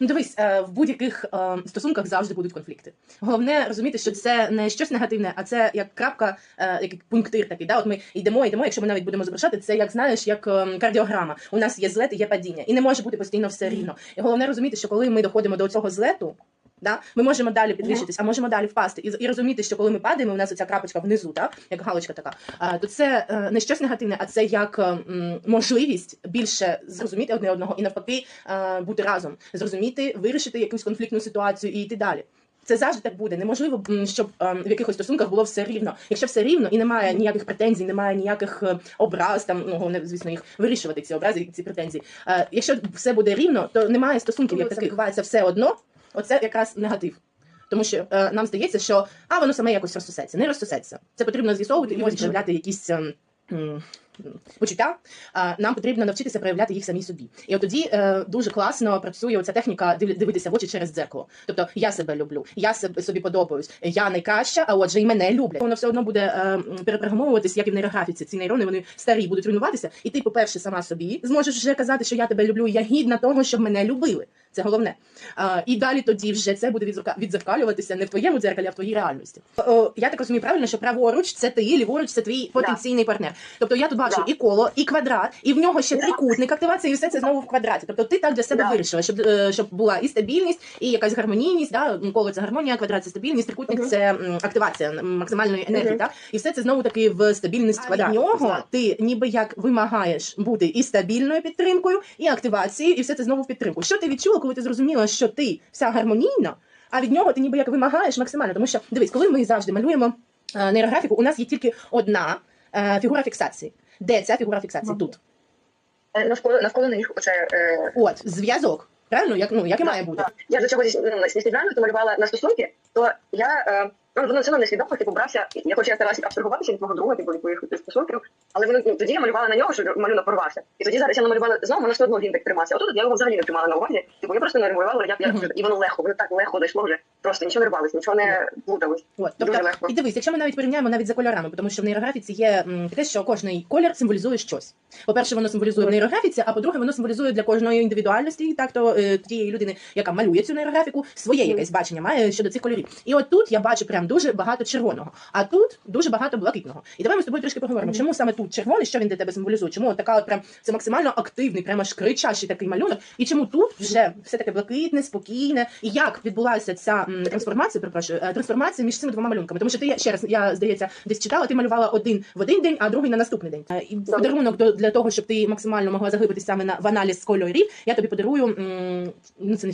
Ну, дивись, е, в будь-яких е, стосунках завжди будуть конфлікти. Головне розуміти, що це не щось негативне, а це як крапка, е, як пунктир такий. Да? От ми йдемо, йдемо. Якщо ми навіть будемо зображати, це як знаєш, як ем, кардіограма. У нас є злет і є падіння, і не може бути постійно все рівно. І головне розуміти, що коли ми доходимо до цього злету. Да? Ми можемо далі підвищитись, а можемо далі впасти. І, і розуміти, що коли ми падаємо, у нас оця крапочка внизу, так? як галочка така, а, то це е, не щось негативне, а це як е, м, можливість більше зрозуміти одне одного і навпаки е, бути разом, зрозуміти, вирішити якусь конфліктну ситуацію і йти далі. Це завжди так буде. Неможливо, щоб е, в якихось стосунках було все рівно. Якщо все рівно і немає ніяких претензій, немає ніяких образ, там ну головне, звісно, їх вирішувати ці образи, ці претензії. Якщо все буде рівно, то немає стосунків як таких. Бувається все одно. Оце якраз негатив. Тому що е, нам здається, що а воно саме якось розсосеться. Не розсосеться. Це потрібно з'ясовувати і Мгм. якісь. ем, м, Почуття нам потрібно навчитися проявляти їх самі собі, і от тоді е, дуже класно працює оця техніка див- дивитися в очі через дзеркало. Тобто я себе люблю, я себе собі подобаюсь, я найкраща, а отже, і мене люблять. Воно все одно буде е, перепрограмовуватись, як і в нейрографіці. Ці нейрони вони старі будуть руйнуватися, і ти, по-перше, сама собі зможеш вже казати, що я тебе люблю, і я гідна того, щоб мене любили. Це головне. А, і далі тоді вже це буде відзерка- відзеркалюватися не в твоєму дзеркалі, а в твоїй реальності. О, я так розумію правильно, що праворуч це ти, ліворуч це твій потенційний партнер. Тобто я тут бачу Да. і коло, і квадрат, і в нього ще Да. трикутник активація, і все це знову в квадраті. Тобто ти так для себе Да. вирішила, щоб, е, щоб була і стабільність, і якась гармонійність. Да? Коло це гармонія, квадрат це стабільність, трикутник Мгм. це м, активація максимальної енергії. Мгм. Так? І все це знову таки в стабільність квадраті. нього нього ти ніби як вимагаєш бути і стабільною підтримкою, і активацією, і все це знову в підтримку. Що ти відчула, коли ти зрозуміла, що ти вся гармонійна, а від нього ти ніби як вимагаєш максимально? Тому що дивись, коли ми завжди малюємо е, нейрографіку, у нас є тільки одна е, фігура фіксації. Де ця фігура фіксації? Тут. Е, Навколо навколо них оце е, От, зв'язок. Правильно? Як, ну, як і має бути. Я до чого ну, неспеціально то малювала на стосунки, то я е, ну, воно все одно несвідомо, типу, брався, я хоч я старалася абстрагуватися від мого друга, типу, від моїх стосунків, але воно, ну, тоді я малювала на нього, що малюнок порвався. І тоді зараз я намалювала знову, воно все одно він так тримався. А тут я його взагалі не тримала на увазі. Типу, я просто намалювала, як я, і воно легко, воно так легко дійшло вже. Просто нічого не рвалось, нічого не плуталось. От, Дуже тобто, легко. і дивись, якщо ми навіть порівняємо навіть за кольорами, тому що в нейрографіці є м, таке, що кожний колір символізує щось. По-перше, воно символізує в нейрографіці, а по-друге, воно символізує для кожної індивідуальності, так то е, тієї людини, яка малює цю нейрографіку, своє якесь бачення має щодо цих кольорів. І от тут я бачу прям дуже багато червоного, а тут дуже багато блакитного. І давай ми з тобою трішки поговоримо, чому саме тут червоний, що він для тебе символізує? Чому от така от прям це максимально активний, прямо аж кричащий такий малюнок, і чому тут вже все таке блакитне, спокійне, і як відбулася ця м, трансформація, перепрошую, трансформацію між цими двома малюнками? Тому що ти ще раз, я здається, десь читала, ти малювала один в один день, а другий на наступний день. Е, І подарунок до для того, щоб ти максимально могла заглибитися саме на в аналіз кольорів, я тобі подарую ну це не